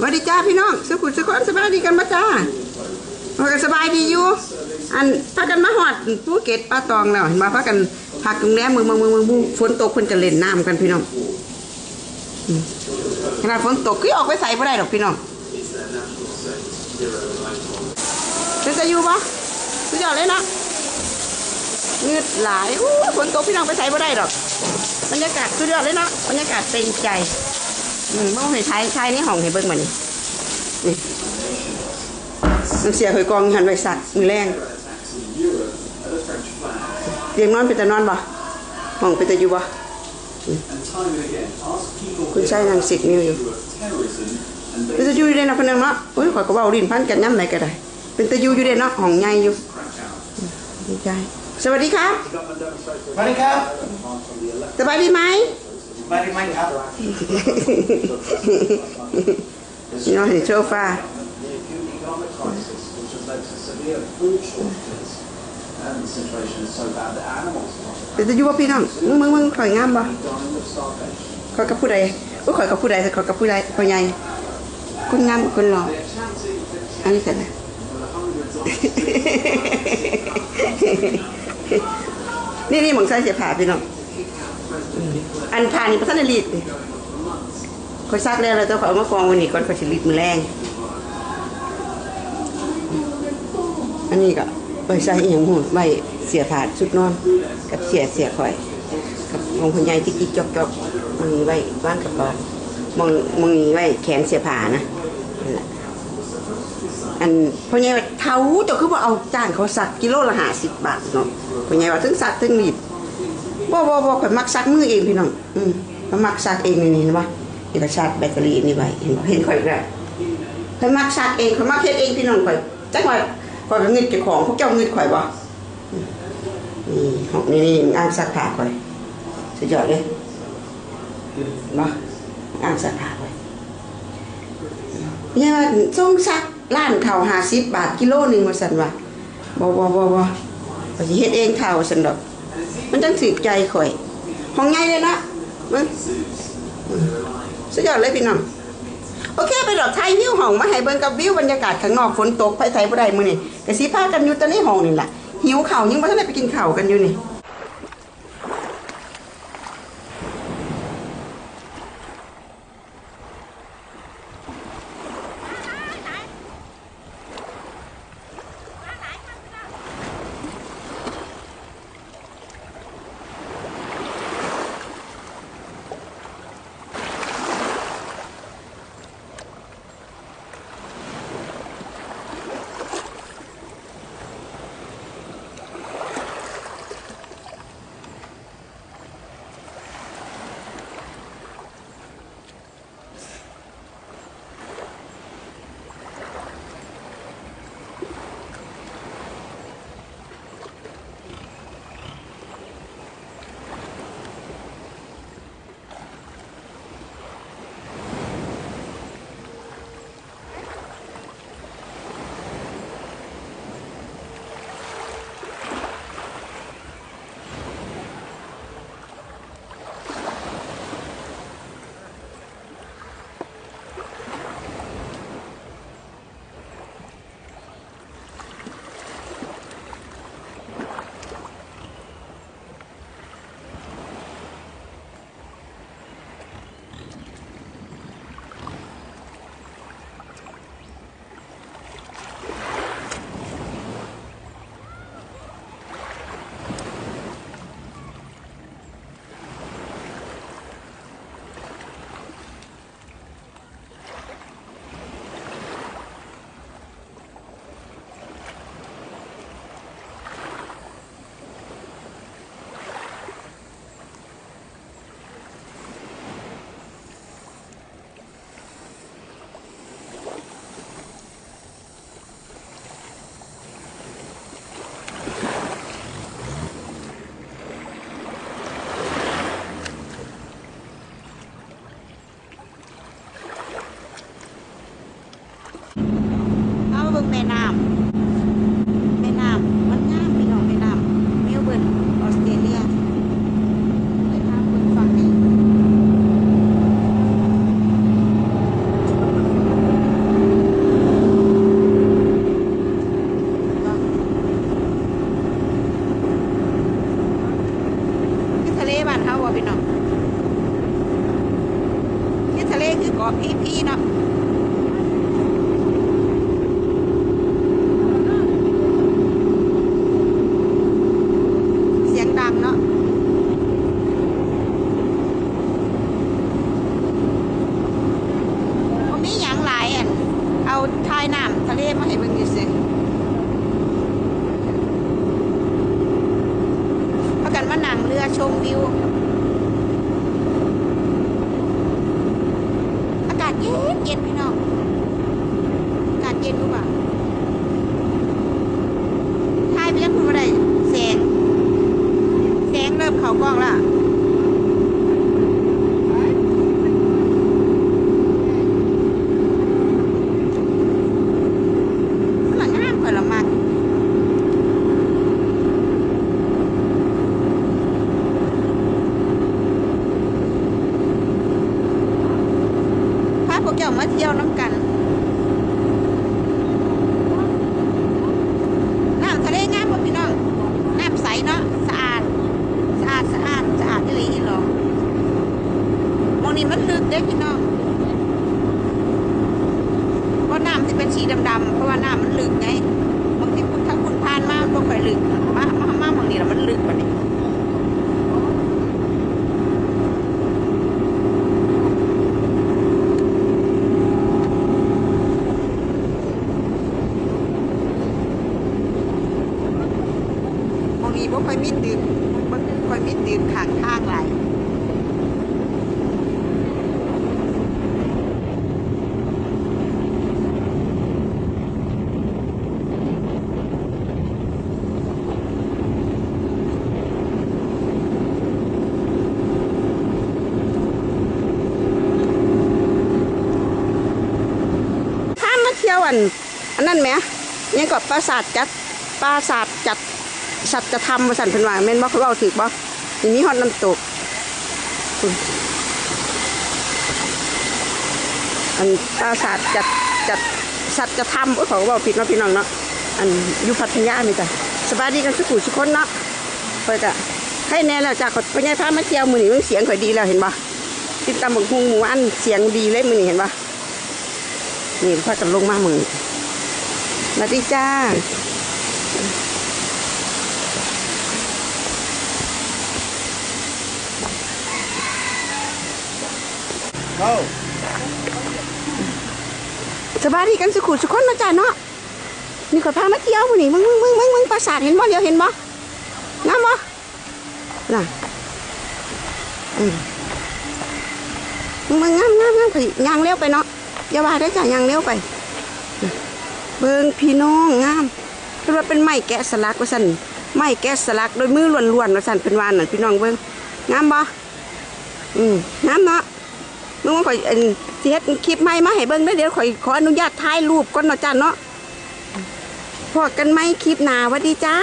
สวัสดีจ้าพี่น้องสุขุสุขนสบายดีกันมาจ้าพากันสบายดีอยู่ อันพากันมาหอดภูเก็ตป้าตองแล้วเห็นมาพากันพักโรงแรมมือมือมือมือฝนตกคนจะเล่นน้ำกันพี่น้องขนาดฝนตกก็ออกไปใส่ไม่ได้หรอกพี่น้องเป็นจะอยู่ปะสุดยอดเลยนะเงืดหลายอู้ฝนตกพี่น้องไปใส่ไม่ได้หรอกบรรยากาศสุดยอดเลยนะบรรยากาศเป็นใจ อืมเมื่อเห็นชายชายในห้องให้เบิ่งมานี่นี่มันเสียหอยกองหันไว้สักมือแรงเตียงนอนเป็นแต่นอนบ่ห้องเป็นแต่อยู่บ่อืมคุณชายนั่งสิกนิ้วอยู่เป็นแต่อยู่อยู่เด้เนาะคนนึงเนาะโอ้ยข่อยก็เว้าลิ้นพันกันย่ำไหนก็ได้ เป็นแต่อยู่อยู่เด้เนาะห้องใหญ่อยู่อืมดีใจสวัสดีครับ สวัสดีครับสบายดีไหม สวัสดีไหมครับนี่นอนเห็นโซฟา economic crisis, which has led to severe food shortages. And the situation is so bad that animals are เป็นแต่อยู่บ่พี่น้องมึงมึงมึงข่อยงามบ่ dying of starvation. ข่อยกับผู้ใดอุ้ยข่ อยกับผู้ใดแต่ข่อยกับผู้ใดผู้ใหญ่คนงานหล่ออันนี้เสร็จแล้วนี่นี่หมองใส่เสียผ้าพี่น้องอืมอันผ้านี่ประทันได้รีดนี่ข่อยซักแล้วแล้วแต่ข่อยเอามากองว้นี่ก่อนข่อยสิรีดมือแรง อันนี้ก็ไว้ใส่อีหยังหูไว้เสียผ้าชุดนอน กับเสียเสียข่อย กับมองคนใหญ่ที่กิ๊กจอกจอกมึงนี้ไว้บ้านกับกองมองมึงนี้ไว้แขนเสียผ้านะนั่นแหละอันพ่อใหญ่ว่าเท้าเจ้าคือว่าเอาจ้างเขาสักกิโลละห้าสิบบาทเนาะพ่อใหญ่ว่าถึงสักถึงรีด บ่บ่บ่ข่อยมักสักมือเองพี่น้องอืมข่อยมักสักเองนี่นี่เห็นะนี่ก็ชาร์จแบตเตอรี่นี่ไว้เห็นบ่เห็นข่อยแล้วข่อยมักสักเองข่อยมักเฮ็ดเองพี่น้องข่อยจักว่าข่อยก็เงินเจ้าของพวกเจ้าเงินข่อยบ่นี่หองนี่นี่อ่างซักผ้าข่อยสุดยอดเลยมาอ่านสถาไว้เนี่ยว่าส่งซักร้านเข้าห้าสิบบาทกิโลหนึ่งมาสั่นว่าบ่บ่บ่บ่ก็สิเฮ็ดเองเข้าวสั่นดอก มันจังสืบใจข่อยห้องไงเลยนะมึงอืมสุดยอดเลยพี่น้องโอเคไปดอกไทยวิวห้องมาให้เบิ่งกับวิวบรรยากาศข้างนอกฝนตกไปไทยบ่ได้มื้อนี้ก็สิพากันอยู่ตอนนี้ห้องนี่ล่ะหิวข้าวยังบ่ทันได้ไปกินข้าวกันอยู่นี่ เฮาว่พี่น้องที่ทะเลคือเกาะพี่ๆเนาะ วิว อากาศเย็นเย็นพี่น้อง อากาศเย็นรู้ป่ะทายไปยังคุณมาได้แสง แสงเริ่มเข่ากล้องและฝรั่งงามกว่าละมักพาพวก เจ้ามาเที่ยวน้ำกันน้ำทะเลงามพี่น้องน้ำใสเนาะสะอาดสะอาดสะอาดสะอาดที่ลีหรอมองนี้มันลึกเด้พี่น้องเพราะน้ำที่เป็นสีดำๆเพราะว่าน้ำมันลึกไงบางทีคุณถ้าคุณผ่านมามันบ่ค่อยลึกมามามาบางนี้แล้วมันลึกกว่านี้ บางทีบ่ค่อยมีดื่มบ่ค่อยมีดื่มข้างทางหลายถ้ามาเที่ยวอันอันนั้นไหมยังกับปราสาทจัดปราสาทจัดสัตว์จธรรมาสั่นเป็นว่าแม่นบ่เขาเอาถือบ่นี่มีฮอดน้ำตกอันปราสาทจัดจัดสัจธรรมโอ้ยเขาบอกผิดเนาะพี่น้องเนาะอันอยู่พัทยานี่จ้ะสบายดีกันทุกผู้ทุกคนเนาะเปิดอะให้แน่แล้วจ้ะเขาพญายพามาเที่ยวมื้อนี้มันเสียงข่อยดีแล้วเห็นบ่ติดตามบักฮุงหมู่อันเสียงดีเลยมื้อนี้เห็นบ่ นี่พากันลงมามื้อนี้สวัสดีจ้า Go. สบายดีกันสุขุสุขคนเนาะจ้ะเนาะนี่ข่อยพามาเที่ยวมื้อนี้มึงมึงมึงมึงมึงปราสาทเห็นบ่เดี๋ยวเห็นบ่งามบ่น่ะอืมมึงมึงงามงามงามข่อยย่างเร็วไปเนาะ อย่าว่าได้จ้ะย่างเร็วไป เบิงพี่น้องงามเพิ่นว่าเป็นไม้แกะสลักว่าซั่นไม้แกะสลักโดยมือล้วนๆว่าซั่นเพิ่นวานั่นพี่น้องเบิงงามบ่อืมงามเนาะมึงว่าข่อยอันสิเฮ็ดคลิปใหม่มาให้เบิงได้เดี๋ยวข่อยขออนุญาตถ่ายรูปก่อนเนาะจ้าเนาะพอกันไหมคลิปหนาวัดดีจ้า